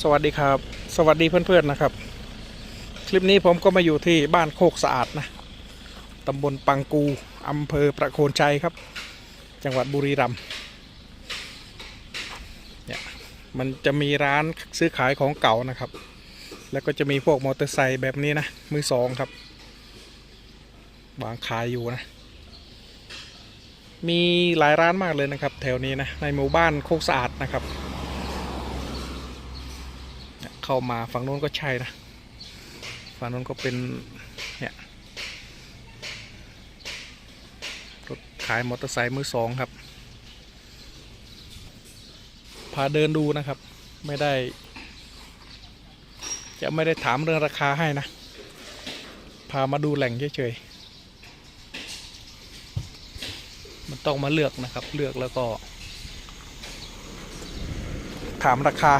สวัสดีครับ สวัสดีเพื่อนๆนะครับ คลิปนี้ผมก็มาอยู่ที่บ้านโคกสะอาดนะตำบลปังกูอำเภอประโคนชัยครับ จังหวัดบุรีรัมย์เนี่ยมันจะมีร้านซื้อขายของเก่านะครับ แล้วก็จะมีพวกมอเตอร์ไซค์แบบนี้นะมือสองครับวางขายอยู่นะ มีหลายร้านมากเลยนะครับ แถวนี้นะในหมู่บ้านโคกสะอาดนะครับ เข้ามาฝั่งโน้นก็ใช่นะ ฝั่งโน้นก็เป็นเนี่ยรถขายมอเตอร์ไซค์มือสองครับ พาเดินดูนะครับ ไม่ได้ จะไม่ได้ถามเรื่องราคาให้นะ พามาดูแหล่งเฉยๆ มันต้องมาเลือกนะครับ เลือกแล้วก็ ถามราคา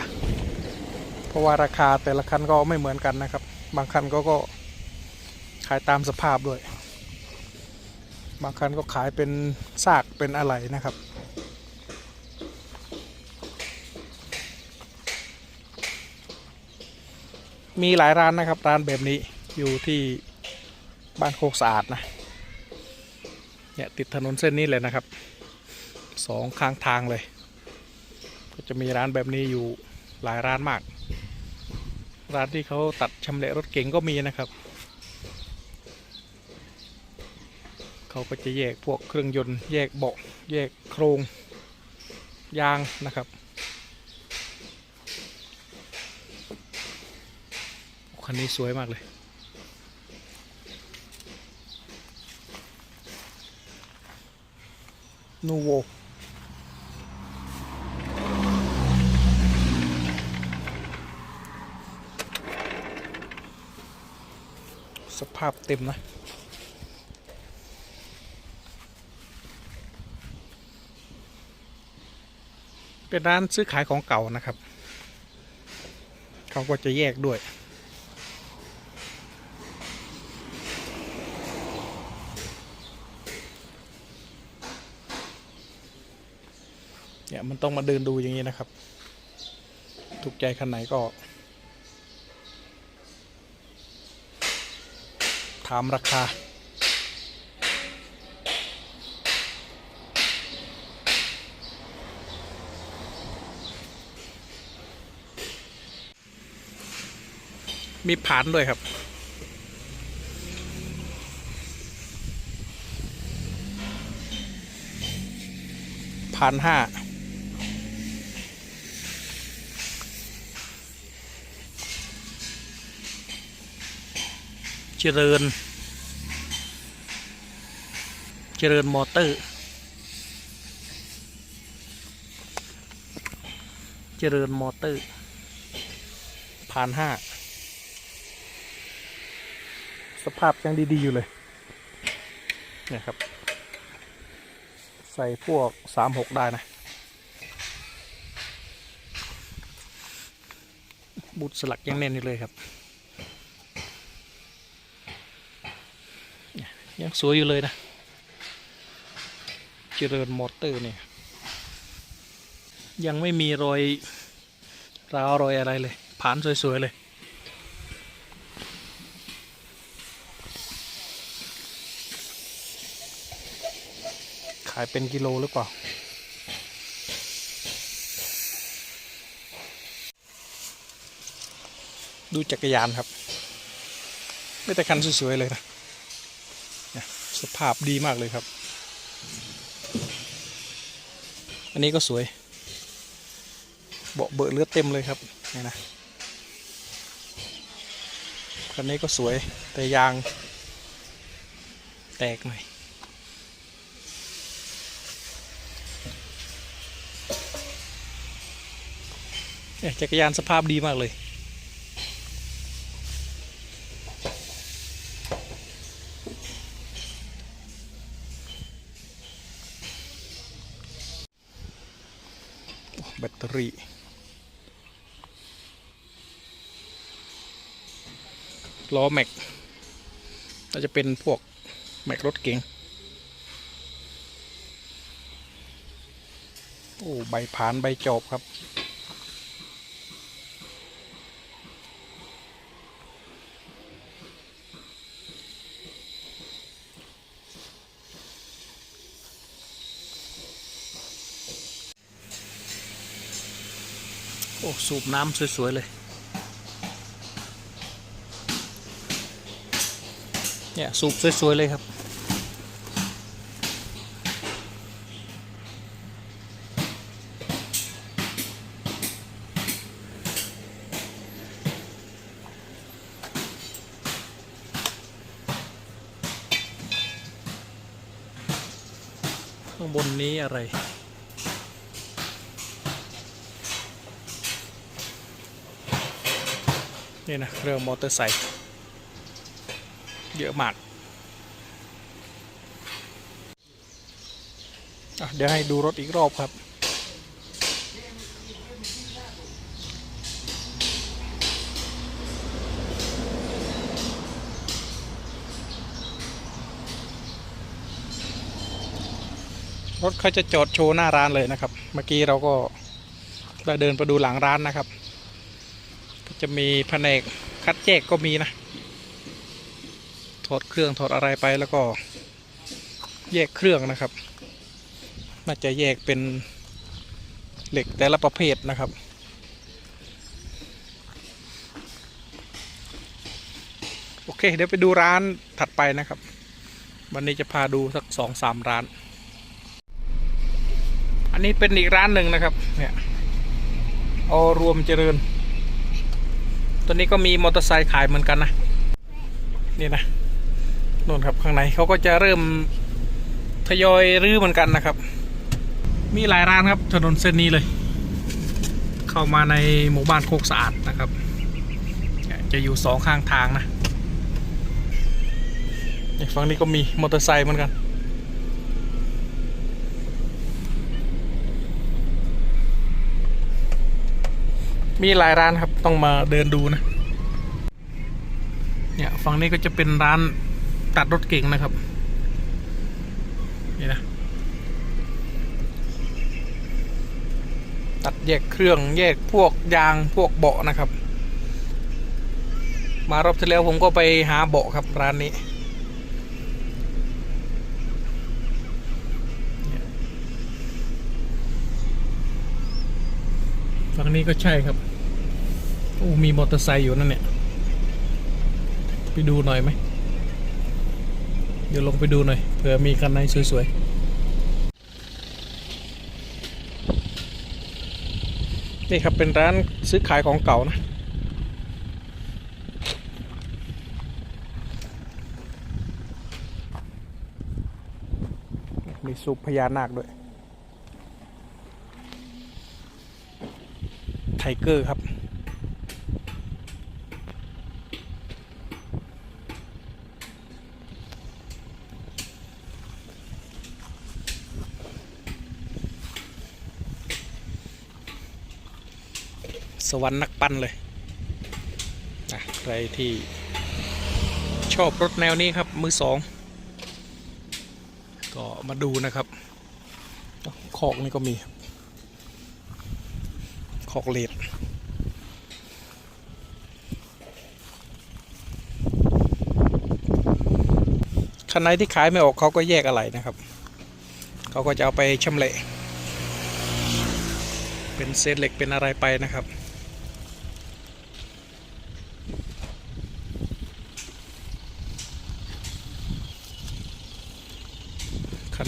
เพราะว่าราคาแต่ละคันก็ไม่เหมือนกันนะครับ บางคันก็ก็ขายตามสภาพด้วย บางคันก็ขายเป็นซากเป็นอะไรนะครับ มีหลายร้านนะครับ ร้านแบบนี้อยู่ที่บ้านโคกสะอาดนะเนี่ยติดถนนเส้นนี้เลยนะครับสองข้างทางเลย ก็จะมีร้านแบบนี้อยู่หลายร้านมาก ร้านที่เขาตัดชำแหละรถเก๋งก็มีนะครับ เขาก็จะแยกพวกเครื่องยนต์ แยกเบาะแยกโครงยางนะครับคันนี้สวยมากเลยนูโวาพเต็มนะ เป็นร้านซื้อขายของเก่านะครับ เขาก็จะแยกด้วยเนี่ยมันต้องมาเดินดูอย่างนี้นะครับ ถูกใจคันไหนก็ ถามราคา มีผานด้วยครับพันห้า เจริญ เจริญมอเตอร์ เจริญมอเตอร์พันห้าสภาพยังดี ๆ อยู่เลยเนี่ยครับ ใส่พวกสามหกได้นะบุตรสลักยังแน่นอยู่เลยครับ ยังสวยอยู่เลยนะ เจริญมอเตอร์เนี่ยยังไม่มีรอยราวรอยอะไรเลย ผ่านสวย ๆ เลย ขายเป็นกิโลหรือเปล่า ดูจักรยานครับ ไม่แต่คันสวย ๆ เลยนะ สภาพดีมากเลยครับ อันนี้ก็สวย เบาะเบอะเลือดเต็มเลยครับนี่นะคันนี้ก็สวยแต่ยางแตกหน่อยเนี่ยจักรยานสภาพดีมากเลย โอ้แบตเตอ รีล้อแม็กน่าจะเป็นพวก แม็กรถเก๋งโอ้ ใบผานใบจอบครับ สูบน้ำสวย ๆ เลย เนี่ย สูบสวย ๆ เลยครับ ข้างบนนี้อะไร นี่นะเรื่องมอเตอร์ไซค์เยอะมากเดี๋ยวให้ดูรถอีกรอบครับ รถเขาจะจอดโชว์หน้าร้านเลยนะครับ เมื่อกี้เราก็ได้เดินไปดูหลังร้านนะครับ จะมีแผนกคัดแยกก็มีนะ ถอดเครื่องถอดอะไรไปแล้วก็ แยกเครื่องนะครับ น่าจะแยกเป็นเหล็กแต่ละประเภทนะครับ โอเค เดี๋ยวไปดูร้านถัดไปนะครับ วันนี้จะพาดูสักสองสามร้าน อันนี้เป็นอีกร้านหนึ่งนะครับ เนี่ยอรวมเจริญ ตัวนี้ก็มีมอเตอร์ไซค์ขายเหมือนกันนะ นี่นะนู่นครับข้างในเขาก็จะเริ่มทยอยรื้อเหมือนกันนะครับ มีหลายร้านครับถนนเส้นนี้เลย เข้ามาในหมู่บ้านโคกสะอาดนะครับ จะอยู่สองข้างทางนะฝั่งนี้ก็มีมอเตอร์ไซค์เหมือนกัน มีหลายร้านครับต้องมาเดินดูนะ เนี่ยฝั่งนี้ก็จะเป็นร้านตัดรถเก่งนะครับ นี่นะ ตัดแยกเครื่องแยกพวกยางพวกเบาะนะครับ มารอบที่แล้วผมก็ไปหาเบาะครับร้านนี้ฝั่งนี้ก็ใช่ครับ อ้มีมอเตอร์ไซค์อยู่นั่นเนี่ย ไปดูหน่อยไหม เดี๋ยวลงไปดูหน่อยเผื่อมีคันไหนสวยๆ นี่ครับเป็นร้านซื้อขายของเก่านะมีซุปพญานาคด้วย ไทเกอร์ครับ สวรรค์นักปั้นเลยนะใครที่ชอบรถแนวนี้ครับ มือสอง ก็มาดูนะครับคอกนี่ก็มีคอกเลดคันไหนที่ขายไม่ออกเขาก็แยกอะไรนะครับ เขาก็จะเอาไปชำแหละ เป็นเศษเหล็กเป็นอะไรไปนะครับ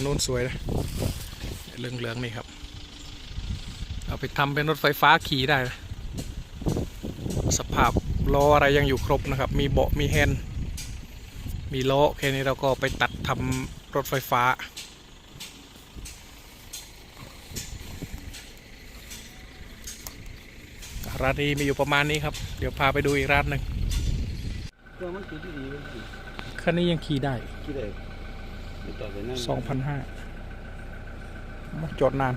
คันนู้นสวยนะเหลืองๆนี่ครับ เอาไปทำเป็นรถไฟฟ้าขี่ได้นะสภาพล้ออะไรยังอยู่ครบนะครับ มีเบาะมีแฮนด์มีล้อแค่นี้เราก็ไปตัดทำรถไฟฟ้าร้านนี้มีอยู่ประมาณนี้ครับ เดี๋ยวพาไปดูอีกร้านหนึ่งเครื่องมันติดที่ดีมันติดคันนี้ยังขี่ได้ที่ไห สองพันห้าจอดนาน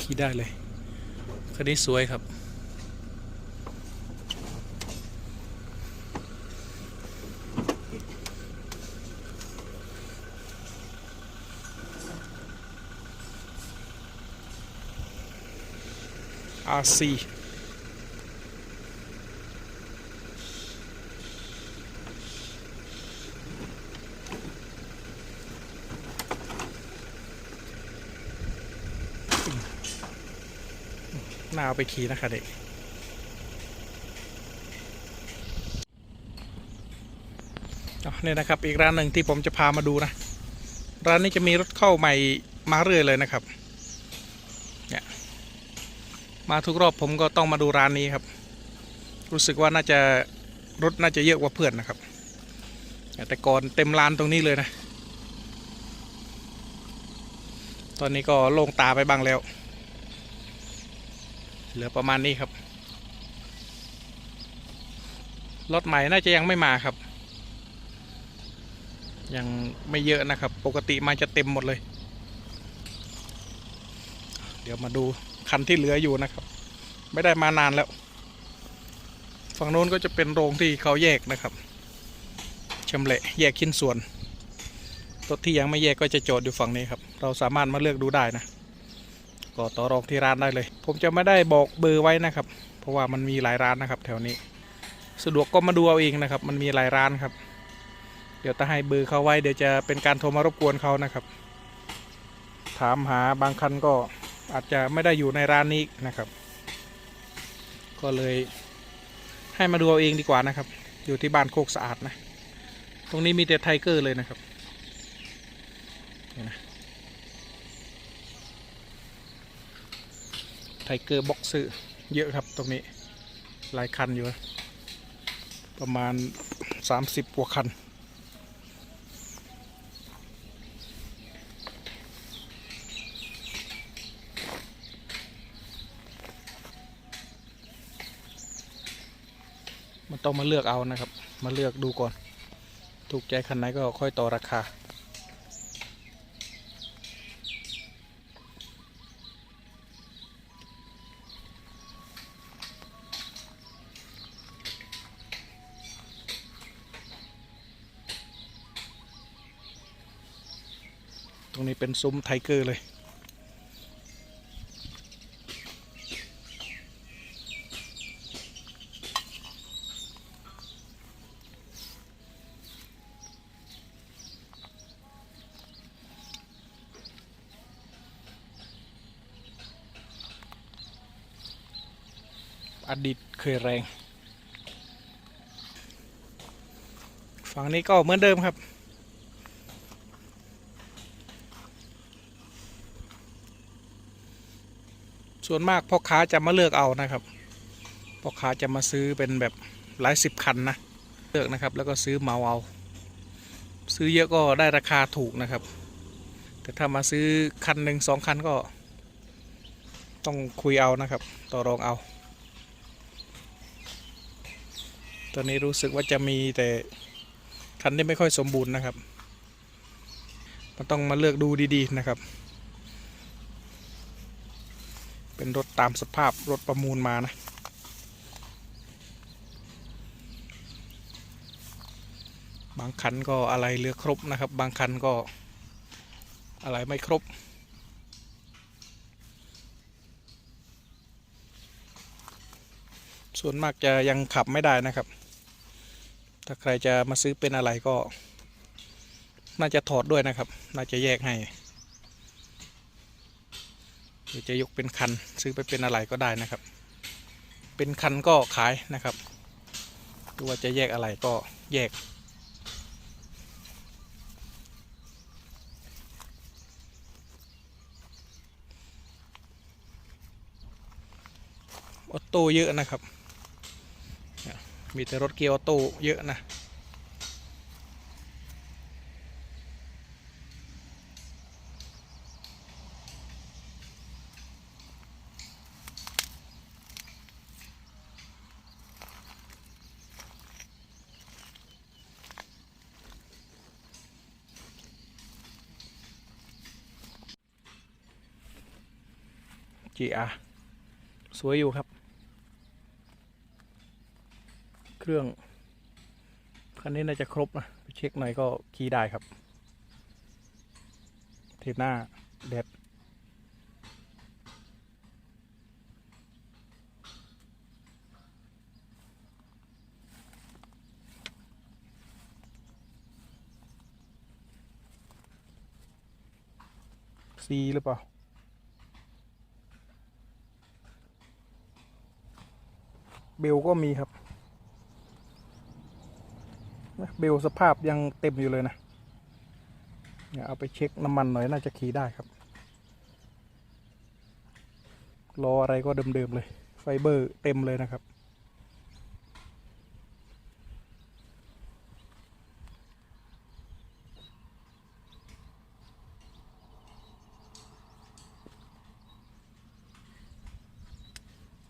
ขี่ได้เลยคันนี้สวยครับ RC น่าเอาไปขี่นะคะเด็กอ๋อนี่นะครับ อีกร้านหนึ่งที่ผมจะพามาดูนะ ร้านนี้จะมีรถเข้าใหม่มาเรื่อยเลยนะครับเนี่ยมาทุกรอบผมก็ต้องมาดูร้านนี้ครับ รู้สึกว่าน่าจะรถน่าจะเยอะกว่าเพื่อนนะครับ แต่ก่อนเต็มลานตรงนี้เลยนะ ตอนนี้ก็โล่งตาไปบ้างแล้ว เหลือประมาณนี้ครับ รถใหม่น่าจะยังไม่มาครับ ยังไม่เยอะนะครับ ปกติมาจะเต็มหมดเลย เดี๋ยวมาดูคันที่เหลืออยู่นะครับ ไม่ได้มานานแล้ว ฝั่งโน้นก็จะเป็นโรงที่เขาแยกนะครับชำแหละแยกชิ้นส่วนรถที่ยังไม่แยกก็จะจอดอยู่ฝั่งนี้ครับ เราสามารถมาเลือกดูได้นะ ก็ต่อรองที่ร้านได้เลย ผมจะไม่ได้บอกเบอร์ไว้นะครับ เพราะว่ามันมีหลายร้านนะครับ แถวนี้ สะดวกก็มาดูเอาเองนะครับ มันมีหลายร้านครับ เดี๋ยวถ้าให้เบอร์เขาไว้เดี๋ยวจะเป็นการโทรมารบกวนเขานะครับ ถามหาบางคันก็อาจจะไม่ได้อยู่ในร้านนี้นะครับ ก็เลยให้มาดูเอาเองดีกว่านะครับ อยู่ที่บ้านโคกสะอาดนะ ตรงนี้มีแต่ไทเกอร์เลยนะครับนี่นะ ไทเกอร์บ็อกซ์เยอะครับตรงนี้ หลายคันอยู่ ประมาณ 30กว่าคัน มันต้องมาเลือกเอานะครับ มาเลือกดูก่อน ถูกใจคันไหนก็ค่อยต่อราคา รงนี้เป็นซุ้มไทเกอร์เลย อดีตเคยแรง ฝั่งนี้ก็เหมือนเดิมครับ ส่วนมากพ่อค้าจะมาเลือกเอานะครับพ่อค้าจะมาซื้อเป็นแบบหลายสิบคันนะเลือกนะครับแล้วก็ซื้อเมาเอา ซื้อเยอะก็ได้ราคาถูกนะครับ แต่ถ้ามาซื้อคันหนึ่งสองคันก็ ต้องคุยเอานะครับ ต่อรองเอา ตอนนี้รู้สึกว่าจะมีแต่คันที่ไม่ค่อยสมบูรณ์นะครับมันต้องมาเลือกดูดีๆนะครับ เป็นรถตามสภาพรถประมูลมานะ บางคันก็อะไรเหลือครบนะครับ บางคันก็อะไรไม่ครบ ส่วนมากจะยังขับไม่ได้นะครับ ถ้าใครจะมาซื้อเป็นอะไรก็ น่าจะถอดด้วยนะครับ น่าจะแยกให้ รือจะยกเป็นคันซื้อไปเป็นอะไรก็ได้นะครับ เป็นคันก็ขายนะครับหรือว่าจะแยกอะไรก็แยก ออโต้เยอะนะครับ มีแต่รถเกียร์ออโต้เยอะนะ GR สวยอยู่ครับ เครื่อง คันนี้น่าจะครบนะ ไปเช็คหน่อยก็ขี่ได้ครับ เทปหน้าแดดซีหรือเปล่า เบลก็มีครับเบลสภาพยังเต็มอยู่เลยนะเนี่ยเอาไปเช็คน้ำมันหน่อยน่าจะขี่ได้ครับล้ออะไรก็เดิมๆเลย ไฟเบอร์เต็มเลยนะครับ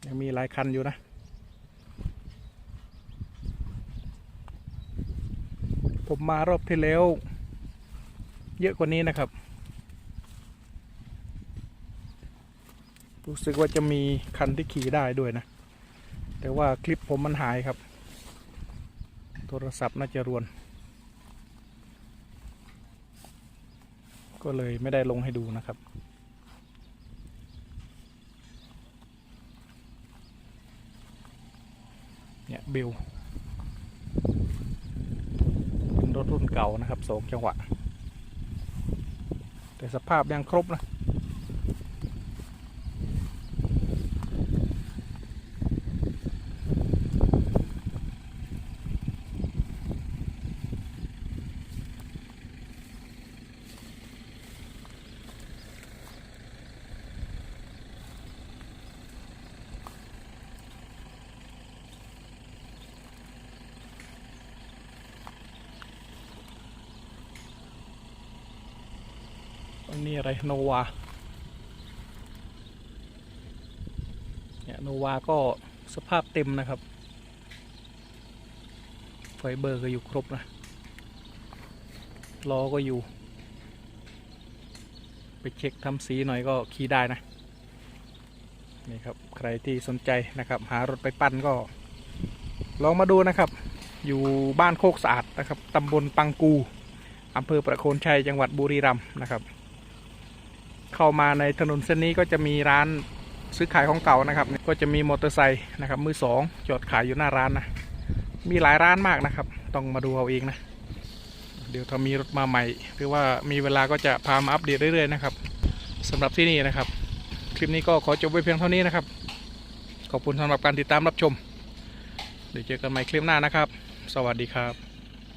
ยังมีหลายคันอยู่นะ ผ มารอบที่แล้ว เยอะกว่านี้นะครับ รู้สึกว่าจะมีคันที่ขี่ได้ด้วยนะ แต่ว่าคลิปผมมันหายครับ โทรศัพท์น่าจะรวน ก็เลยไม่ได้ลงให้ดูนะครับเนี่ยบิลเป็น รถรุ่นเก่านะครับสองจังหวะ แต่สภาพยังครบนะ นี้อะไรโนวาเนี่ยโนวาก็สภาพเต็มนะครับไฟเบอร์ก็อยู่ครบนะล้อก็อยู่ ไปเช็คทำสีหน่อยก็ขี่ได้นะ นี่ครับ ใครที่สนใจนะครับ หารถไปปั้นก็ ลองมาดูนะครับ อยู่บ้านโคกสะอาดนะครับตำบลปังกูอำเภอประโคนชัยจังหวัดบุรีรัมย์นะครับ เข้ามาในถนนเส้นนี้ก็จะมีร้านซื้อขายของเก่านะครับ ก็จะมีมอเตอร์ไซค์นะครับมือสองจอดขายอยู่หน้าร้านนะ มีหลายร้านมากนะครับ ต้องมาดูเอาเองนะ เดี๋ยวถ้ามีรถมาใหม่ หรือว่ามีเวลาก็จะพามาอัปเดตเรื่อยๆนะครับสำหรับที่นี่นะครับ คลิปนี้ก็ขอจบไว้เพียงเท่านี้นะครับ ขอบคุณสำหรับการติดตามรับชม เดี๋ยวเจอกันใหม่คลิปหน้านะครับ สวัสดีครับ